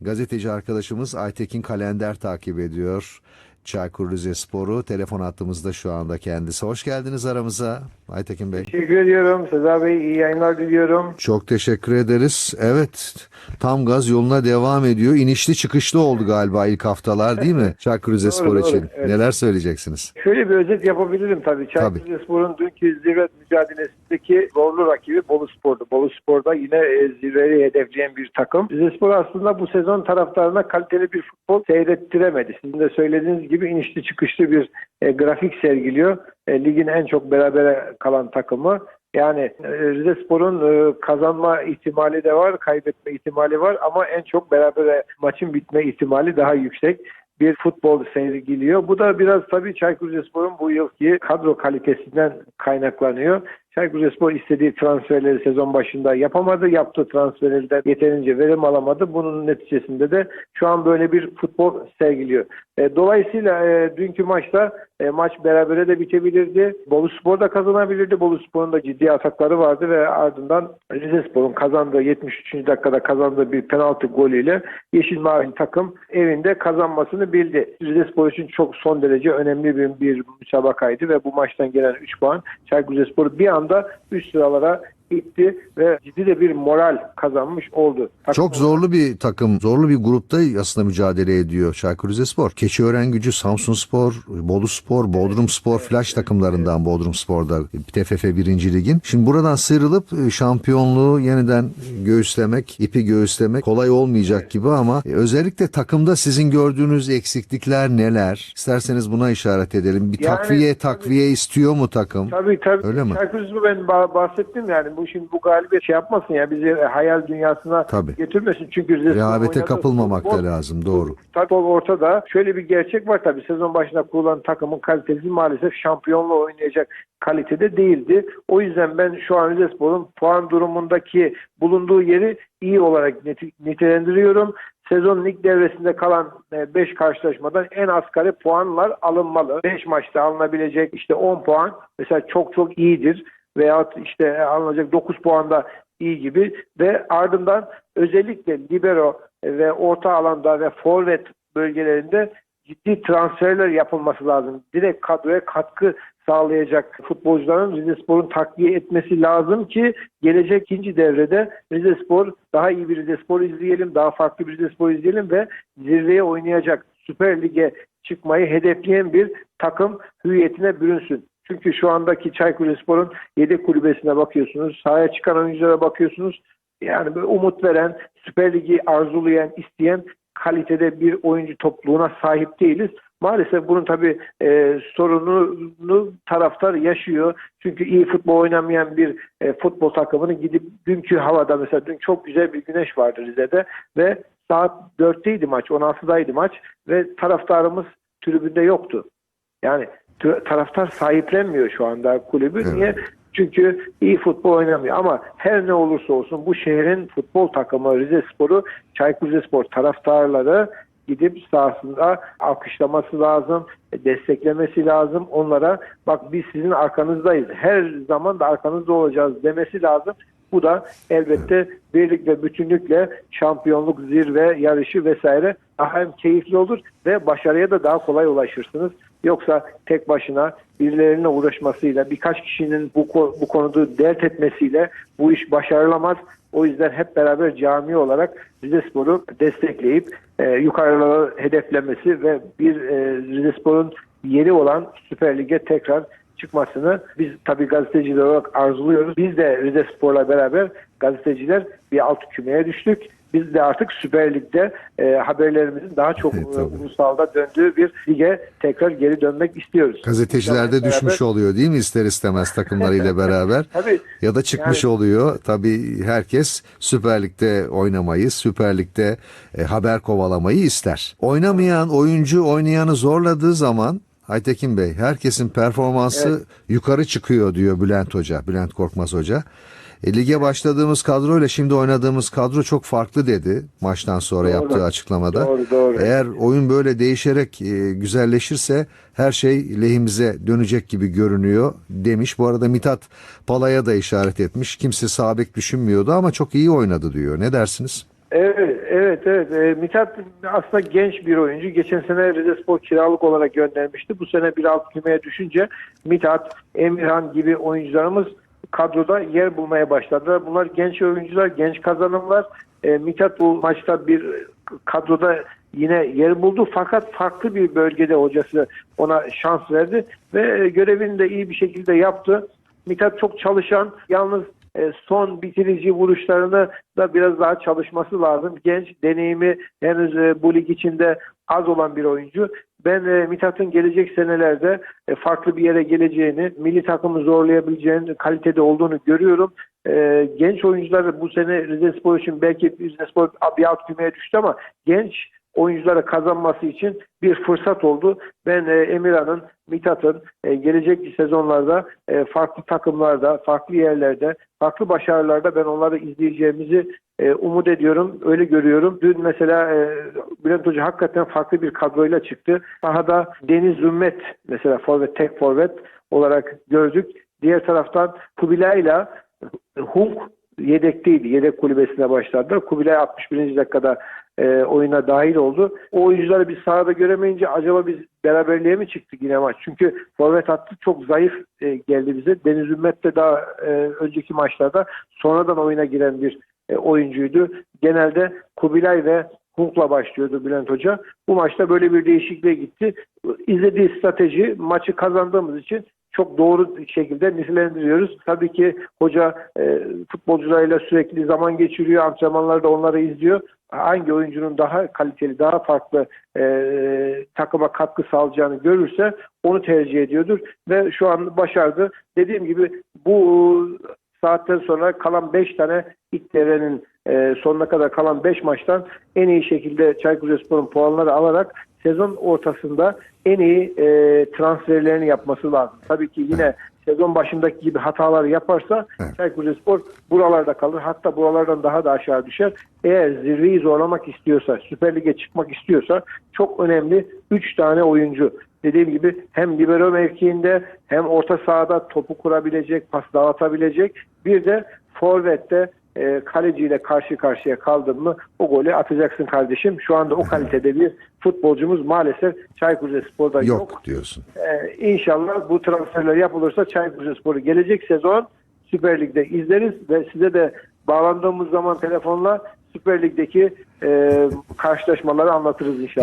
gazeteci arkadaşımız Aytekin Kalender takip ediyor. Çaykur Rizespor'u telefon attığımızda şu anda kendisi. Hoş geldiniz aramıza Aytekin Bey. Teşekkür ediyorum. Sezer Bey iyi yayınlar diliyorum. Çok teşekkür ederiz. Evet tam gaz yoluna devam ediyor. İnişli çıkışlı oldu galiba ilk haftalar değil mi? Çaykur Rizespor Doğru, doğru, için. evet. Neler söyleyeceksiniz? Şöyle bir özet yapabilirim tabii. Çaykur. Rizespor'un dünkü zirve mücadelesindeki zorlu rakibi Bolu Spor'du. Bolu Spor'da yine e, zirveyi hedefleyen bir takım. Rizespor aslında bu sezon taraftarına kaliteli bir futbol seyrettiremedi. Sizin de söylediğiniz gibi inişli çıkışlı bir e, grafik sergiliyor. E, ligin en çok berabere kalan takımı. Yani e, Rizespor'un e, kazanma ihtimali de var, kaybetme ihtimali var ama en çok berabere maçın bitme ihtimali daha yüksek bir futbol sergiliyor. Bu da biraz tabii Çaykur Rizespor'un bu yılki kadro kalitesinden kaynaklanıyor. Çaykur Rizespor istediği transferleri sezon başında yapamadı. Yaptığı transferleri de yeterince verim alamadı. Bunun neticesinde de şu an böyle bir futbol sergiliyor. E, dolayısıyla e, dünkü maçta e, maç berabere de bitebilirdi. Bolu Spor da kazanabilirdi. Bolu Spor'un da ciddi atakları vardı ve ardından Rizespor'un kazandığı 73. dakikada kazandığı bir penaltı golüyle Yeşil Mavi takım evinde kazanmasını bildi. Rizespor için çok son derece önemli bir, bir müsabakaydı ve bu maçtan gelen 3 puan Çaykur Rizespor'u bir anda üst sıralara itti ve ciddi de bir moral kazanmış oldu. Takım Çok zorlu bir takım, zorlu bir grupta aslında mücadele ediyor Çaykur Rizespor. Keçiören Gücü, Samsunspor, Boluspor, Bodrumspor, Flash takımlarından Bodrumspor'da TFF 1. Ligin. Şimdi buradan sıyrılıp e, şampiyonluğu yeniden göğüslemek, ipi göğüslemek kolay olmayacak gibi ama e, özellikle takımda sizin gördüğünüz eksiklikler neler? İsterseniz buna işaret edelim. Bir Yani- takviye takviye istiyor mu takım? Tabii tabii. Öyle mi? Rizespor ben ba- bahsettim yani bu şimdi bu galibiyet şey yapmasın ya bizi hayal dünyasına Tabii. getirmesin. Çünkü Rehavete kapılmamak da lazım doğru. Futbol ortada. Şöyle bir gerçek var tabii. Sezon başında kurulan takımın kalitesi maalesef şampiyonluğu oynayacak kalitede değildi. O yüzden ben şu an Rizespor'un puan durumundaki bulunduğu yeri iyi olarak nitelendiriyorum. Sezon lig devresinde kalan 5 karşılaşmadan en asgari puanlar alınmalı. 5 maçta alınabilecek işte 10 puan mesela çok çok iyidir. Veyahut işte alınacak 9 puan da iyi gibi ve ardından özellikle libero ve orta alanda ve forvet bölgelerinde ciddi transferler yapılması lazım. Direkt kadroya katkı sağlayacak futbolcuların Rizespor'un takviye etmesi lazım ki gelecek ikinci devrede Rizespor daha iyi bir Rizespor izleyelim, daha farklı bir Rizespor izleyelim ve zirveye oynayacak Süper Lig'e çıkmayı hedefleyen bir takım hüviyetine bürünsün. Çünkü şu andaki Çaykur Rizespor'un yedek kulübesine bakıyorsunuz, sahaya çıkan oyunculara bakıyorsunuz. Yani böyle umut veren, Süper Lig'i arzulayan, isteyen kalitede bir oyuncu topluluğuna sahip değiliz. Maalesef bunun tabii e, sorununu taraftar yaşıyor. Çünkü iyi futbol oynamayan bir e, futbol takımının gidip dünkü havada mesela dün çok güzel bir güneş vardı Rize'de ve saat 4'teydi maç, 16'daydı maç ve taraftarımız tribünde yoktu. Yani taraftar sahiplenmiyor şu anda kulübü. Evet. Niye? Çünkü iyi futbol oynamıyor ama her ne olursa olsun bu şehrin futbol takımı Rizespor'u Çaykur Rizespor taraftarları gidip sahasında alkışlaması lazım, desteklemesi lazım. Onlara bak biz sizin arkanızdayız. Her zaman da arkanızda olacağız demesi lazım. Bu da elbette birlik ve bütünlükle şampiyonluk, zirve, yarışı vesaire daha hem keyifli olur ve başarıya da daha kolay ulaşırsınız. Yoksa tek başına birilerine uğraşmasıyla, birkaç kişinin bu, bu konuda dert etmesiyle bu iş başarılamaz. O yüzden hep beraber cami olarak Rizespor'u destekleyip e, yukarılara hedeflemesi ve bir e, Rizespor'un yeri olan Süper Lig'e tekrar çıkmasını biz tabii gazeteciler olarak arzuluyoruz. Biz de Rize Spor'la beraber gazeteciler bir alt kümeye düştük. Biz de artık Süper Lig'de e, haberlerimizin daha çok e, tabii. ulusalda döndüğü bir lige tekrar geri dönmek istiyoruz. Gazeteciler de Beraber- düşmüş oluyor değil mi ister istemez takımlarıyla beraber? Tabii. Ya da çıkmış Yani- oluyor. Tabii herkes Süper Lig'de oynamayı, Süper Lig'de e, haber kovalamayı ister. Oynamayan oyuncu oynayanı zorladığı zaman Aytekin Bey herkesin performansı yukarı çıkıyor diyor Bülent Hoca, Bülent Korkmaz Hoca. E, lige başladığımız kadroyla şimdi oynadığımız kadro çok farklı dedi maçtan sonra Doğru. yaptığı açıklamada. Doğru, doğru. Eğer oyun böyle değişerek e, güzelleşirse her şey lehimize dönecek gibi görünüyor demiş. Bu arada Mithat Pala'ya da işaret etmiş. Kimse sabit düşünmüyordu ama çok iyi oynadı diyor. Ne dersiniz? Evet, evet, evet. E, Mithat aslında genç bir oyuncu. Geçen sene Rizespor kiralık olarak göndermişti. Bu sene bir alt kümeye düşünce Mithat, Emirhan gibi oyuncularımız kadroda yer bulmaya başladılar. Bunlar genç oyuncular, genç kazanımlar. E, Mithat bu maçta bir kadroda yine yer buldu fakat farklı bir bölgede hocası ona şans verdi ve görevini de iyi bir şekilde yaptı. Mithat çok çalışan, yalnız son bitirici vuruşlarını da biraz daha çalışması lazım. Genç, deneyimi henüz e, bu lig içinde az olan bir oyuncu. Ben e, Mithat'ın gelecek senelerde e, farklı bir yere geleceğini, milli takımı zorlayabileceğini, kalitede olduğunu görüyorum. E, genç oyuncular bu sene Rizespor için belki Rizespor bir alt kümeye düştü ama genç oyunculara kazanması için bir fırsat oldu. Ben e, Emirhan'ın, Mithat'ın e, gelecek sezonlarda e, farklı takımlarda, farklı yerlerde, farklı başarılarda ben onları izleyeceğimizi e, umut ediyorum. Öyle görüyorum. Dün mesela e, Bülent Hoca hakikaten farklı bir kadroyla çıktı. Sahada Deniz Zümmet mesela forvet, tek forvet olarak gördük. Diğer taraftan Kubilay'la Hunk yedekteydi. Yedek kulübesine başladılar. Kubilay 61. dakikada e, oyuna dahil oldu. O oyuncuları biz sahada göremeyince acaba biz beraberliğe mi çıktık yine maç? Çünkü forvet hattı çok zayıf e, geldi bize. Deniz Ümmet de daha e, önceki maçlarda sonradan oyuna giren bir e, oyuncuydu. Genelde Kubilay ve Hunk'la başlıyordu Bülent Hoca. Bu maçta böyle bir değişikliğe gitti. İzlediği strateji maçı kazandığımız için çok doğru şekilde nitelendiriyoruz. Tabii ki hoca e, futbolcularıyla sürekli zaman geçiriyor, antrenmanlarda onları izliyor. Hangi oyuncunun daha kaliteli, daha farklı e, takıma katkı sağlayacağını görürse onu tercih ediyordur ve şu an başardı. Dediğim gibi bu saatten sonra kalan 5 tane ilk devrenin e, sonuna kadar kalan 5 maçtan en iyi şekilde Çaykur Rizespor'un puanları alarak sezon ortasında en iyi e, transferlerini yapması lazım. Tabii ki yine sezon başındaki gibi hatalar yaparsa Evet. Çaykur Rizespor buralarda kalır. Hatta buralardan daha da aşağı düşer. Eğer zirveyi zorlamak istiyorsa, Süper Lig'e çıkmak istiyorsa çok önemli 3 tane oyuncu. Dediğim gibi hem libero mevkiinde hem orta sahada topu kurabilecek, pas dağıtabilecek. Bir de forvette e, kaleciyle karşı karşıya kaldın mı o golü atacaksın kardeşim. Şu anda o kalitede bir futbolcumuz maalesef Çaykur Rizespor'da yok. Yok diyorsun. Ee, inşallah bu transferler yapılırsa Çaykur Rizespor'u gelecek sezon Süper Lig'de izleriz ve size de bağlandığımız zaman telefonla Süper Lig'deki e, karşılaşmaları anlatırız inşallah.